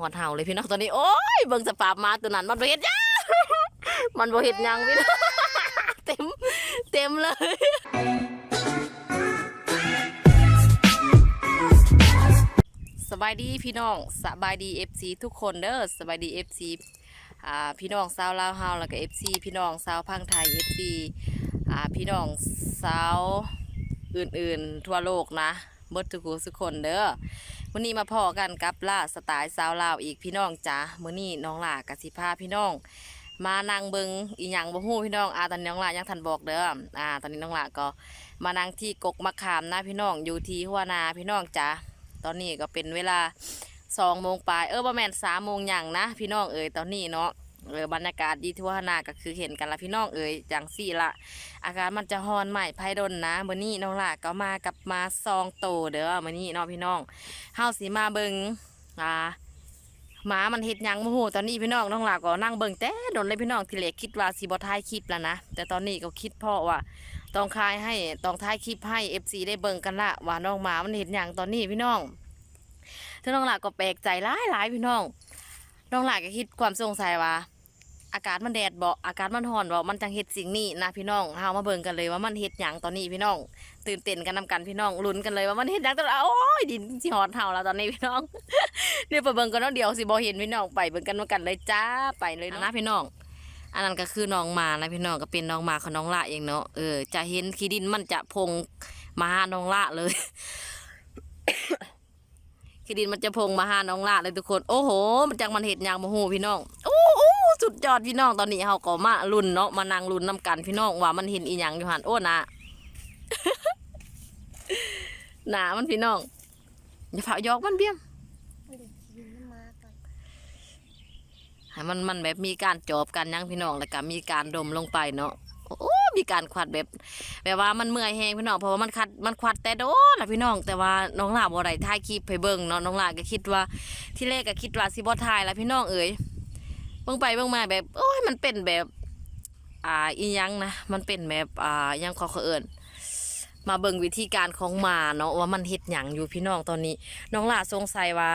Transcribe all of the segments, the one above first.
หอดเห่าเลยพี่น้องตอนนี้โอ้ยเบิ่งสภาพมาตัวนั้นมันบ่เฮ็ดยังมันบ่เฮ็ดยังพี่น้องเต็มเต็มเลยสบายดีพี่น้องสบายดี FC ทุกคนเด้อสบายดี FC อ่าพี่น้องสาวลาวเฮาแล้วก็ FC พี่น้องสาวพังไทย FC อ่าพี่น้องสาวอื่นๆ ทั่วโลกนะ เบิดทุกทุกคนเด้อวันนี้มาพอกันกับล่าสไตล์สาวลาวอีกพี่น้องจ้ามื้อนี้น้องหล่ากสิพาพี่น้อง มานั่งเบิงอีหยังบ่ฮู้พี่น้องอ่าตอนนี้น้องหล่ายังทันบอกเด้ออ่า ตอนนี้น้องหล่าก็มานั่งที่กกมะขามนะพี่น้องอยู่ที่หัวนาพี่น้องจ้าตอนนี้ก็เป็นเวลาสองโมงปลายเออประมาณสามโมงอย่างนะ พี่น้องเอ๋ยตอนนี้เนาะ เออบรรยากาศดีทั่วหน้าก็คือเห็นกันละพี่น้องเอ๋ยจังสี่ละอากาศมันจะฮอนใหม่ไพดนนะมื่อนี้น้องล่ะก็มากับมาซองโตเด้อมื่อนี้เนาะพี่น้องเฮาสีมาเบิงอ่าหมามันเฮ็ดยังโมโหตอนนี้พี่น้องน้องหล่ะก็นั่งเบิงแต่โดนเลยพี่น้องทีแรกคิดว่าสิบ่ถ่ายคลิปแล้วนะแต่ตอนนี้ก็คิดพราะว่าต้องคายให้ต้องถ่ายคลิปให้ FC ได้เบิ่งกันละว่าน้องหมามันเห็นอย่างตอนนี้พี่น้องถ้าน้องหลาก็แปลกใจหลายหลายพี่น้องน้องหลาก็คิดความสงสัยว่า อากาศมันแดดบ่อากาศมันร้อนบ่มันจังเฮ็ดสิ่งนี้นะพี่น้องเฮามาเบิ่งกันเลยว่ามันเฮ็ดหยังตอนนี้พี่น้อง ตื่นเต้นกันนำกันพี่น้องลุ้นกันเลยว่ามันเฮ็ดหยังตอนโอ้ยดินสิฮอดเฮาแล้วตอนนี้พี่น้องเดี๋ยวไปเบิ่งกันเนาะเดี๋ยวสิบ่เห็นพี่น้องไปเบิ่งกันนำกันเลยจ้าไปเลยนะพี่น้อง อันนั้นก็คือน้องหมานะพี่น้องก็เป็นน้องหมาของน้องละเองเนาะเออจะเห็นขี้ดินมันจะพงมาหาน้องละเลยขี้ดินมันจะพงมาหาน้องละเลยทุกคน โอ้โห มันจังมันเห็ดหยางโมโหพี่น้องโอ้โอ้ สุดยอดพี่น้องตอนนี้เขาก็มาลุ้นเนาะมานั่งลุ้นน้กันพี่น้องว่ามันเห็นอีหยังอยู่หันโอ้นะหนามันพี่น้องอย่าเผายอกมันเบี้ยมให้มันมันแบบมีการจอบกันยังพี่น้องแล้วก็มีการดมลงไปเนาะโอ้มีการควัดแบบ แบบว่ามันเมื่อยแหงพี่น้องเพราะว่ามันคัดมันควัดแต่โดนนะพี่น้อง แต่ว่าน้องหลาบ่ได้ถ่ายคลิปให้เบิ่งเนาะน้องหลาก็คิดว่าที่แรกก็คิดว่าสิบ่ถ่ายแล้วพี่น้องเอ๋ย บิ่งไปเบิ่งมาแบบโอ้ยมันเป็นแบบ อ่าอียังนะมันเป็นแบบอ่ายังขอเขาเอิ้นมาเบิ่งวิธีการของหมาเนาะว่ามันเฮ็ดหยังอยู่พี่น้องตอนนี้ น้องหลาสงสัยว่า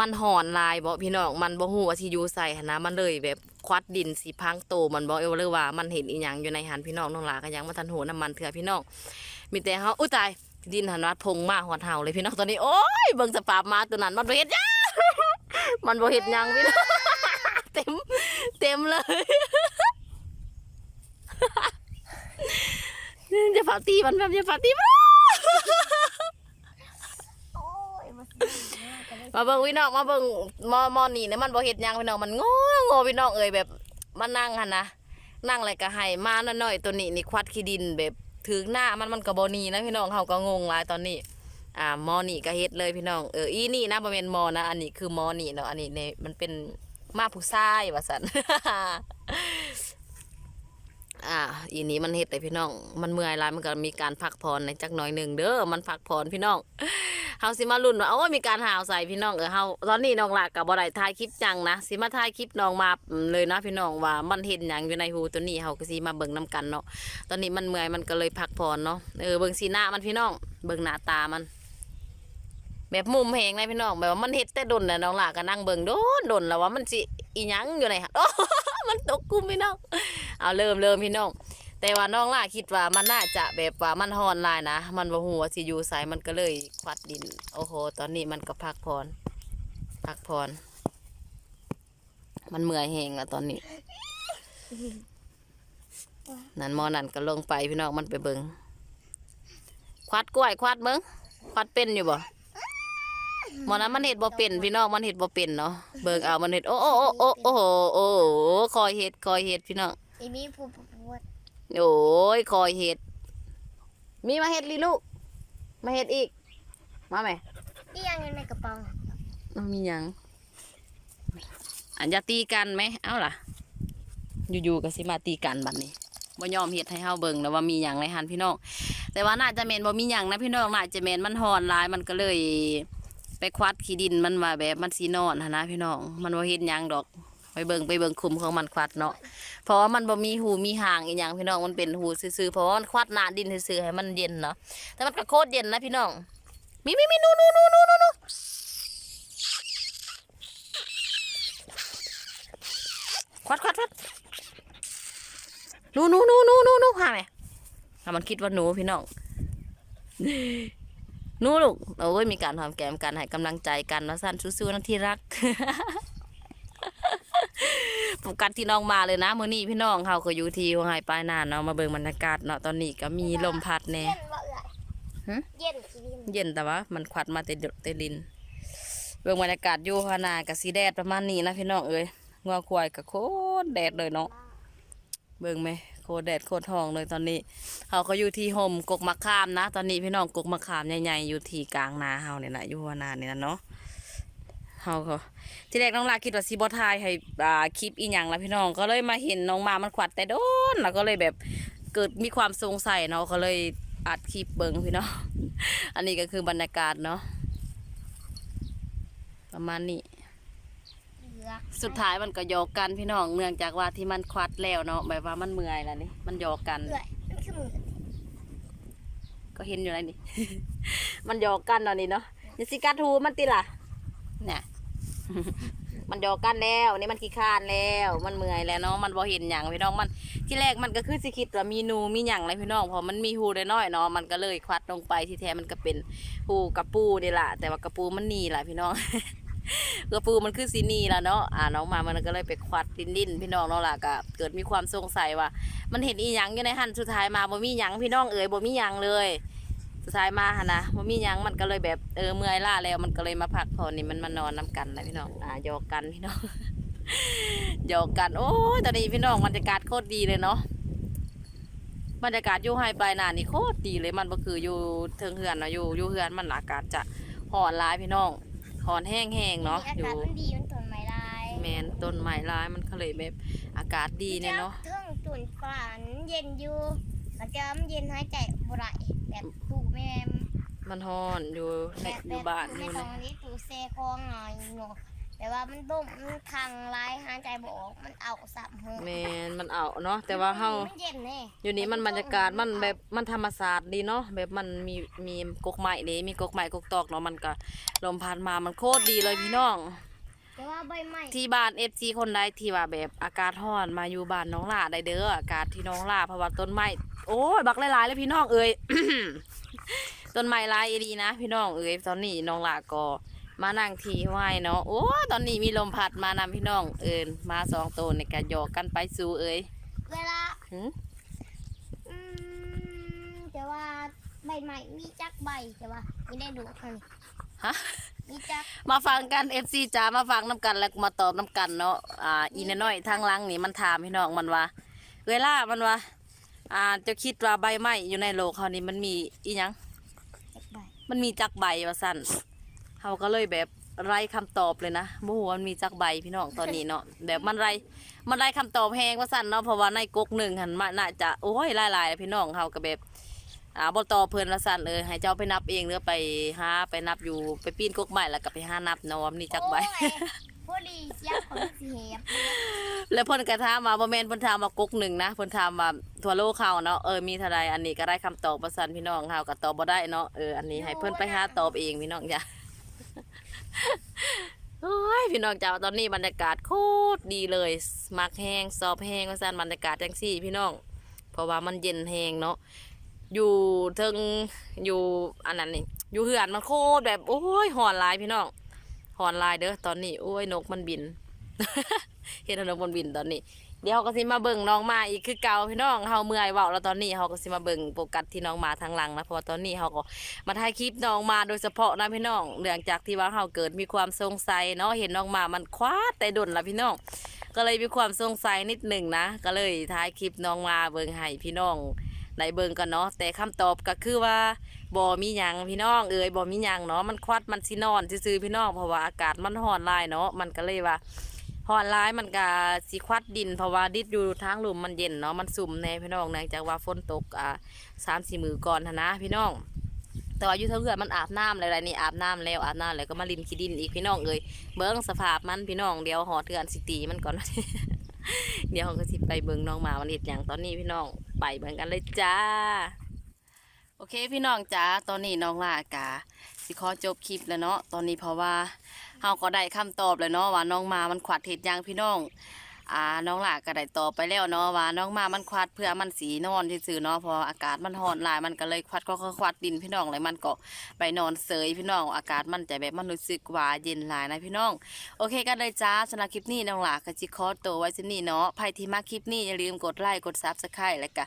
มันหอนลายบ่พี่น้องมันบ่ฮู้ว่าสิอยู่ใส่หันนะมันเลยแบบควัดดินสิพังโตมันบ่เอวเลยว่ามันเห็นอีหยังอยู่ในหันพี่น้องน้องหลาก็ยังบ่ทันโหน้ำมันเถื่อพี่น้องมีแต่เฮาอุ้ยตายดินหันวัดพงมาหอดเห่าเลยพี่น้องตอนนี้โอ้ยเบิ่งสภาพมาตัวนั้นมันบ่เฮ็ดหยังมันบ่เฮ็ดหยังพี่น้อง เต็ม เต็มเลย จะเผาตีมันแบบจะเผาตีมันโอ้ยมาสิมากันเลยมาเบิ่งพี่น้องมาเบิ่งมอมอนี่เนี่ยมันบ่เฮ็ดหยังพี่น้องมันโง่โง่พี่น้องเอ้ยแบบมานั่งหั่นนะนั่งอะไรก็ให้มาน้อยๆตัวนี้นี่ควัดขี้ดินแบบถึงหน้ามันมันก็บ่หนีนะพี่น้องเฮาก็งงหลายตอนนี้ อ่ามอนี่ก็เฮ็ดเลยพี่น้องเอออีนี่นะบ่แม่นมอนะอันนี้คือมอนี่เนาะอันนี้เนี่ยมันเป็น มาผู้ชายว่าซั่นอ่าอีนี้มันเฮ็ดเลยพี่น้อง มันเมื่อยหลายมันก็มีการพักผ่อนในจักหน่อยหนึ่งเด้อมันพักผ่อนพี่น้องเฮาสิมาลุ้นว่าโอ้มีการหาวใส่พี่น้องเออเฮาตอนนี้น้องหลากกับบ่ได้ถ่ายคลิปจังนะสิมาถ่ายคลิปน้องมาเลยนะพี่น้องว่ามันเห็นหยังอยู่ในหูตัวนี้เฮาก็สิมาเบิ่งนํกันเนาะตอนนี้มันเมื่อยมันก็เลยพักผ่อนเนาะเออเบิ่งสีหน้ามันพี่น้อง เบิ่งหน้าตามัน แบบมุมแหงนะพี่น้องแบบว่ามันเฮ็ดแต่ดนน่ะน้องหลาก็นั่งเบิ่งโดนดนแล้วว่ามันสิอีหยังอยู่ไหนฮะโอ้มันตกกลุ่มพี่น้องเอาเริ่มเริ่มพี่น้องแต่ว่าน้องล่าคิดว่ามันน่าจะแบบว่ามันฮอนลายนะ มันบ่ฮู้ว่าสิอยู่ไสมันก็เลยควัดดิน โอ้โห ตอนนี้มันก็พักผ่อนพักผ่อนมันเมื่อยแหงแล้วตอนนี้ นั่นมอนั่นก็ลงไปพี่น้องมันไปเบิงควัดกล้วยควัดเบิงควัดเป็นอยู่บ่ หมอนั้นมันเห็ดบ่เป็นพี่น้องมันเห็ดบ่เป็นเนาะเบิงเอามันเห็ดโอ้โอ้โอ้โอ้โอ้โหโอ้โหคอยเห็ดคอยเห็ดพี่น้องไอ้มีผู้ปวดโอ้ยคอยเห็ด มีมาเห็ดลีลูกมาเห็ดอีก มาไหมที่ยังอยู่ในกระเป๋าเอามีหยังอันจะตีกันไหมเอาล่ะ อยู่ๆก็สิมาตีกันบัดนี้บ่ยอมเฮ็ดให้เฮาเบิ่งแล้วว่ามีหยังในหันพี่น้องแต่ว่าน่าจะแม่นบ่มีหยังนะพี่น้องน่าจะแม่นมันหอนหลายมันก็เลยไป ไปควัดขี้ดินมันมาแบบมันสีนอนหั้นะพี่น้อง มันว่าเห็นยังดอก ไปเบิงไปเบิงคุมของมันควัดเนาะ เพราะว่ามันบ่มีหูมีหางอีกอย่างพี่น้องมันเป็นหูซื่อเพราะว่ามันควัดน้าดินซื่อให้มันเย็นเนาะ แต่มันก็โคตรเย็นนะพี่น้อง มีมีมีนูนูนูนูนูควัดควัดควัดนูนูนูนูนูนูห่าไหมถ้ามันคิดว่าหนูพี่น้อง นูลูกโอ้ยมีการหอมแก้มกันให้กำลังใจกันนะสั้นสู้ๆนะที่รักโฟกัสที่น้องมาเลยนะมื้อนี้พี่น้องเขาก็อยู่ที่หัวไห้ปลายนาเนาะมาเบิ่งบรรยากาศเนาะตอนนี้ก็มีลมพัดแน่เย็นบ่เอ่ยหึเย็นขี้ดินเย็นแต่ว่ามันควัดมาแต่ดแต่ลิน เบิ่งบรรยากาศอยู่พานากับสีแดดประมาณนี้นะพี่น้องเอ้ยงัวควายกับโคตรแดดเลยเนาะเบิ่งไหม โคแดดโคทองเลยตอนนี้เขาก็อยู่ที่ห่มกกมะขามนะ ตอนนี้พี่น้องกกมะขามใหญ่ๆอยู่ที่กลางนาเฮาเนี่ยนะอยู่หัวนาเนี่ยนะเนาะเฮาก็ที่แรกน้องลาคิดว่าสิบ่ทายให้อ่าคลิปอีหยังแล้วพี่น้องก็เลยมาเห็นน้องมามันขวัดแต่โดนแล้วก็เลยแบบเกิดมีความสงสัยเนาะก็เลยอัดคลิปเบิ่งพี่น้องอันนี้ก็คือบรรยากาศเนาะประมาณนี้ อกสุดท้ายมันก็หยอกกันพี่น้องเนื่องจากว่าที่มันควัดแล้วเนาะแบบว่ามันเมื่อยแล้วนี่มันหยอกกัน เอื่อยมันคือมือก็เห็นอยู่แล้วนี่ มันหยอกกันเนาะนี่เนาะอย่าสิกัดหูมันติล่ะเนี่ย มันหยอกกันแล้วนี่มันขี้คร้านแล้ว มันเมื่อยแล้วเนาะมันบ่เห็นหยังพี่น้องมันที่แรกมันก็คือสิคิดว่ามีหนูมีหยังเลยพี่น้องเพอมันมีหูน้อยๆเนาะมันก็เลยควัดลงไปที่แท้มันก็เป็นหูกระปูนี่ล่ะแต่ว่ากระปูมันหนีล่ะพี่น้อง กระปูมันคือสีนีแล้วเนาะอ่าน้องมามันก็เลยไปควัดดินดินพี่น้องเนาะล่ะก็เกิดมีความสงสัยว่า มันเห็นอีหยังอยู่ในหันสุดท้ายมาบ่มีหยังพี่น้องเอ๋ยบ่มีหยังเลย สุดท้ายมาหนนะบ่มีหยังมันก็เลยแบบเออเมื่อยล้าแล้วมันก็เลยมาพักผ่อนนี่มันมานอนนํกันนะพี่น้องอ่าหยอกกันพี่น้องหยอกกัน โอ้ตอนนี้พี่น้องบรรยากาศโคตรดีเลยเนาะบรรยากาศอยู่ไฮปลายนานี่โคตรดีเลยมันก็คืออยู่เทิงเฮือนเนาะอยู่อยู่เฮือนมันอากาศจะห่อนร้ายพี่น้อง ห่อนแห้งๆเนาะอาอยู่กาศมันดีมันทนไม่ได้แมนต้นไม้ร้ายมันก็เลยแบบอากาศดีเนี่ยเนาะเทิงตุ่นกลานเย็นอยู่มันจะมันเย็นหายใจบ่ได้แบบตู้แม่มันฮ้อนอยู่ในแบบอยู่บ้านในอยู่ขในองนี้ตู้เซคองหน่อยเนาะ แต่ว่ามันต้มมันคังร้ายหายใจบ่ออกมันเอาสับหัวแมนมันเอาเนาะแต่ว่าเฮามันเย็นแน่อยู่นี่มันบรรยากาศมันแบบมันธรรมศาสตร์ดีเนาะแบบมันมีมีกกไม้นี่มีกกไม้กกตอกเนาะมันก็ลมพัดมามันโคตรดีเลยพี่น้อง แต่ว่าใบไม้ที่บ้านเอฟซีคนใดที่ว่าแบบอากาศร้อนมาอยู่บ้านน้องล่าได้เด้ออากาศที่น้องล่าเพราะว่าต้นไม้โอ้ยบักหลายๆเลยพี่น้องเอ้ยต้นไม้หลายอีดีนะ พี่น้องเอ้ยตอนนี้น้องล่าก็ มานั่งทีไหวเนาะโอ้ยตอนนี้มีลมพัดมานำพี่น้อง เอินมาสองตัวในการหยอกกันไปสู่เอ้ยเวลาหึอืมแต่ว่าใบไม้มีจักใบแต่ว่าไม่ได้ดูค่ะฮะมีจักมาฟังกัน FC จ้ามาฟังน้ำกันแล้วก็มาตอบน้ำกันเนาะอ่าอีน้อยๆทางหลังนี่มันถามพี่น้องมันว่า เวลามันว่า อ่าเจะคิดว่าใบไม้อยู่ในโลกเขานี่มันมีอีหยังจักใบมันมีจักใบว่าสั่น เขาก็เลยแบบไร้คำตอบเลยนะโมโหมันมีจักใบพี่น้องตอนนี้เนาะแบบมันไรมันไรคำตอบแหงว่าสั่นเนาะเพราะว่าในกกหนึ่งหันมาน่าจะโอ้ยหลายๆพี่น้องเขาก็แบบอ่าบตอบเพิ่นว่าสั่นเออให้เจ้าไปนับเองหรือไปหาไปนับอยู่ไปปีนกกใหม่แล้วก็ไปหานับเนาะว่ามันมีจักใบโอ้ยพอดีเสียงของเสียบแล้วเพิ่นก็ถามมาบ่แม่นเพิ่นถามมากกหนึ่งนะเพิ่นถามมาทั่วโลกเขาเนาะเออมีเท่าใดอันนี้ก็ได้คำตอบประสันพี่น้องเฮาก็ตอบบ่ได้เนาะเอออันนี้ให้เพิ่นไปหาตอบเองพี่น้องจ้ะ โอ้ยพี่น้องจ้าตอนนี้บรรยากาศโคตรดีเลยมักแห้งซอบแห้งว่าซั่นบรรยากาศจังซี่ พี่น้อง เพราะว่ามันเย็นแห้งเนาะอยู่เทิงอยู่อันนั้นนี่อยู่เหือนมันโคตรแบบโอ้ยหอนลายพี่น้องหอนลายเด้อตอนนี้โอ้ยนกมันบิน เห็นนกมันบินตอนนี้ ดี๋ยวเขาก็สิมาเบิ่งน้องมาอีกคือเก่าพี่น้องเฮาเมื่อยเว้าแล้วตอนนี้เฮาก็สิมาเบิ่งโฟกัสที่น้องมาทางหลังนะเพราะว่าตอนนี้เฮาก็มาถ่ายคลิปน้องมาโดยเฉพาะนะพี่น้องเนื่องจากที่ว่าเฮาเกิดมีความสงสัยเนาะเห็นน้องมามันคว้าแต่ดนละพี่น้องก็เลยมีความสงสัยนิดหนึ่งนะ ก็เลยถ่ายคลิปน้องมาเบิ่งให้พี่น้องในเบิ่งกันเนาะแต่คำตอบก็คือว่าบ่มีหยังพี่น้องเอ่ยบ่มีหยังเนาะมันควัดมันสินอนซื่อๆพี่น้องเพราะว่าอากาศมันร้อนลายเนาะมันก็เลยว่า หอนร้ายมันก็สิควัดดินเพราะว่าดิดอยู่ทางหลุมมันเย็นเนาะมันสุ่มแน่พี่น้องเนื่องจากว่าฝนตกอ่าสามสี่มือก่อนนนะพี่น้องแต่ว่าอยู่เท่าเกิดมันอาบน้ำอะไรๆนี่อาบน้ำแล้วอาบน้ำแล้วก็มาลินขี้ดินอีกพี่น้องเอ้ยเบิ้งสภาพมันพี่น้องเดี๋ยวหอเถื่อนสิตีมันก่อนเดี๋ยวก็สิไปเบิ้งน้องหมามันเห็ดอย่างตอนนี้พี่น้องไปเบิ่งกันเลยจ้า โอเคพี่น้องจ้าตอนนี้น้องลากา สิขอจบคลิปแล้วเนาะตอนนี้เพราะว่าเฮาก็ได้คำตอบแล้วเนาะว่าน้องมามันขวัดเห็ดยางพี่น้อง อ่าน้องหลาก็ได้ต่อไปแล้วเนาะว่าน้องมามันควัดเพื่อมันสีนอนที่ซื่อเนาะพออากาศมันร้อนหลายมันก็เลยควัดก็ควัดดินพี่น้องเลยมันก็ไปนอนเสยพี่น้องอากาศมันจะแบบมันรู้สึกว่าเย็นหลายนะพี่น้อง โอเคกันเลยจ้าสำหรับคลิปนี้น้องหลาก็จิคอตัวไว้ที่นี่เนาะใครที่มาคลิปนี้อย่าลืมกดไลค์กดซับสไครต์แล้วก็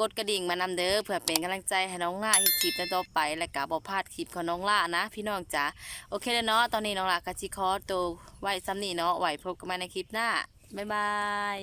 กดกระดิ่งมานำเด้อเพื่อเป็นกำลังใจให้น้องหล่าคลิปต่อไปแล้วก็บ่พลาดคลิปของน้องหล่านะ พี่น้องจ้าโอเคแล้วเนาะตอนนี้น้องหลาก็จิคอตัวไว้ซ้ำนี่เนาะไว้พบกันใหม่ในคลิปหน้า บ๊ายบาย